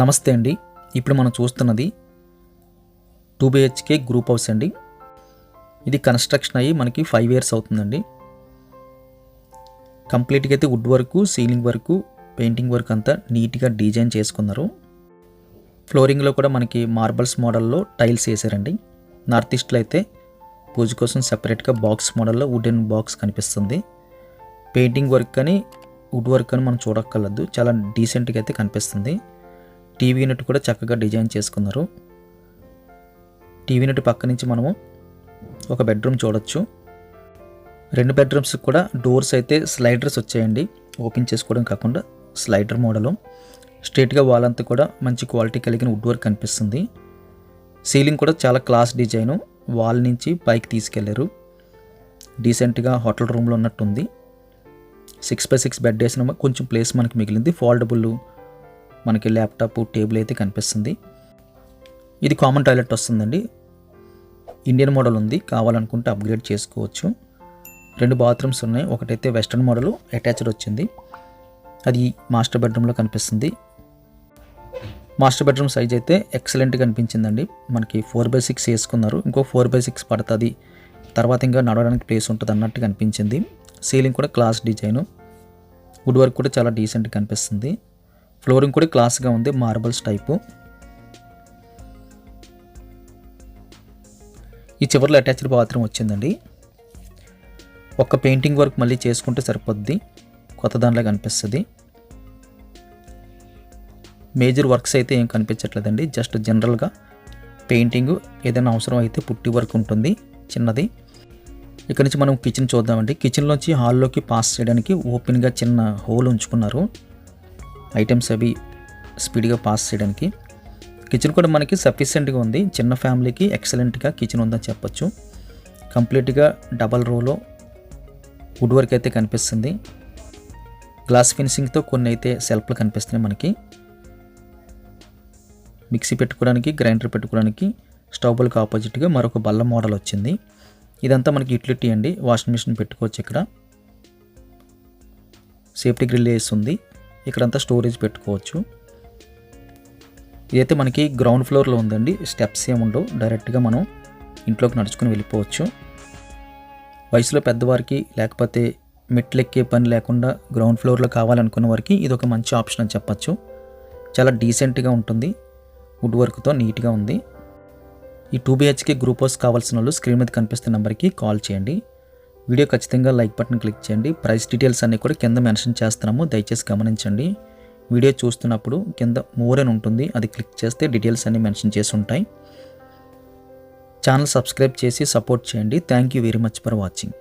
నమస్తే అండి. ఇప్పుడు మనం చూస్తున్నది టూ బిహెచ్కే గ్రూప్ హౌస్ అండి. ఇది కన్స్ట్రక్షన్ అయ్యి మనకి ఫైవ్ ఇయర్స్ అవుతుందండి. కంప్లీట్గా అయితే wood work ceiling work painting work అంతా నీట్గా డిజైన్ చేసుకున్నారు. ఫ్లోరింగ్లో కూడా మనకి మార్బల్స్ మోడల్లో టైల్స్ వేసారండి నార్త్ ఈస్ట్లో అయితే పూజ కోసం సెపరేట్గా బాక్స్ మోడల్లో వుడెన్ బాక్స్ కనిపిస్తుంది. పెయింటింగ్ వర్క్ అని వుడ్ వర్క్ అని మనం చూడక్కర్లేదు. చాలా డీసెంట్గా అయితే కనిపిస్తుంది. టీవీ యూనిట్ కూడా చక్కగా డిజైన్ చేసుకున్నారు. టీవీ యూనిట్ పక్క నుంచి మనము ఒక బెడ్రూమ్ చూడొచ్చు. రెండు బెడ్రూమ్స్ కూడా డోర్స్ అయితే స్లైడర్స్ వచ్చాయండి. ఓపెన్ చేసుకోవడం కాకుండా స్లైడర్ మోడలు. స్ట్రేట్గా వాల్ అంతా కూడా మంచి క్వాలిటీ కలిగిన వుడ్ వర్క్ కనిపిస్తుంది. సీలింగ్ కూడా చాలా క్లాస్ డిజైను. వాల్ నుంచి పైకి తీసుకెళ్ళారు. డీసెంట్గా హోటల్ రూమ్లో ఉన్నట్టుంది. సిక్స్ బై సిక్స్ బెడ్ వేసిన కొంచెం ప్లేస్ మనకి మిగిలింది. ఫోల్డబుల్ మనకి ల్యాప్టాప్ టేబుల్ అయితే కనిపిస్తుంది. ఇది కామన్ టాయిలెట్ వస్తుందండి. ఇండియన్ మోడల్ ఉంది. కావాలనుకుంటే అప్గ్రేడ్ చేసుకోవచ్చు. రెండు బాత్రూమ్స్ ఉన్నాయి. ఒకటైతే వెస్ట్రన్ మోడల్ అటాచ్డ్ వచ్చింది. అది మాస్టర్ బెడ్రూమ్లో కనిపిస్తుంది. మాస్టర్ బెడ్రూమ్ సైజ్ అయితే ఎక్సలెంట్గా అనిపించిందండి మనకి ఫోర్ బై సిక్స్ వేసుకున్నారు. ఇంకో ఫోర్ బై సిక్స్ పడుతుంది. తర్వాత ఇంకా నడవడానికి ప్లేస్ ఉంటుంది అన్నట్టుగా అనిపించింది సీలింగ్ కూడా క్లాస్ డిజైను. వుడ్ వర్క్ కూడా చాలా డీసెంట్గా కనిపిస్తుంది. ఫ్లోరింగ్ కూడా క్లాస్గా ఉంది మార్బల్స్ టైపు. ఈ చివరిలో అటాచ్డ్ బాత్రూమ్ వచ్చిందండి. ఒక్క పెయింటింగ్ వర్క్ మళ్ళీ చేసుకుంటే సరిపోద్ది కొత్త దానిలా కనిపిస్తుంది. మేజర్ వర్క్స్ అయితే ఏం కనిపించట్లేదండి జస్ట్ జనరల్గా పెయింటింగ్ ఏదైనా అవసరం అయితే పుట్టి వర్క్ ఉంటుంది చిన్నది. ఇక్కడ నుంచి మనం కిచెన్ చూద్దామండి. కిచెన్లోంచి హాల్లోకి పాస్ చేయడానికి ఓపెన్గా చిన్న హోల్ ఉంచుకున్నారు. ఐటమ్స్ అవి స్పీడ్గా పాస్ చేయడానికి. కిచెన్ కూడా మనకి సఫిషియెంట్గా ఉంది. చిన్న ఫ్యామిలీకి ఎక్సలెంట్గా కిచెన్ ఉందని చెప్పొచ్చు. కంప్లీట్గా డబల్ రోలో వుడ్ వర్క్ అయితే కనిపిస్తుంది. గ్లాస్ ఫినిషింగ్తో కొన్ని అయితే సెల్ఫ్లు కనిపిస్తున్నాయి మనకి. మిక్సీ పెట్టుకోవడానికి గ్రైండర్ పెట్టుకోవడానికి స్టవ్బుల్కి ఆపోజిట్గా మరొక బల్ల మోడల్ వచ్చింది. ఇదంతా మనకి యూటిలిటీ అండి. వాషింగ్ మిషన్ పెట్టుకోవచ్చు ఇక్కడ. సేఫ్టీ గ్రిల్ వేసి ఉంది. ఇక్కడంతా స్టోరేజ్ పెట్టుకోవచ్చు. ఇదైతే మనకి గ్రౌండ్ ఫ్లోర్లో ఉందండి. స్టెప్స్ ఏముండవు డైరెక్ట్గా మనం ఇంట్లోకి నడుచుకుని వెళ్ళిపోవచ్చు. వయసులో పెద్దవారికి లేకపోతే మెట్లు ఎక్కే పని లేకుండా గ్రౌండ్ ఫ్లోర్లో కావాలనుకున్న వారికి ఇది ఒక మంచి ఆప్షన్ అని చెప్పచ్చు. చాలా డీసెంట్గా ఉంటుంది. వుడ్ వర్క్తో నీట్గా ఉంది. ఈ టూ బిహెచ్కే గ్రూప్ హౌస్ కావాల్సిన వాళ్ళు స్క్రీన్ మీద కనిపిస్తున్న నెంబర్కి కాల్ చేయండి. వీడియో ఖచ్చితంగా లైక్ బటన్ క్లిక్ చేయండి. ప్రైస్ డీటెయిల్స్ అన్నీ కూడా కింద మెన్షన్ చేస్తున్నాము. దయచేసి గమనించండి. వీడియో చూస్తున్నప్పుడు కింద మోర్ అని ఉంటుంది. అది క్లిక్ చేస్తే డీటెయిల్స్ అన్నీ మెన్షన్ చేసి ఉంటాయి. ఛానల్ సబ్స్క్రైబ్ చేసి సపోర్ట్ చేయండి. Thank you very much for watching.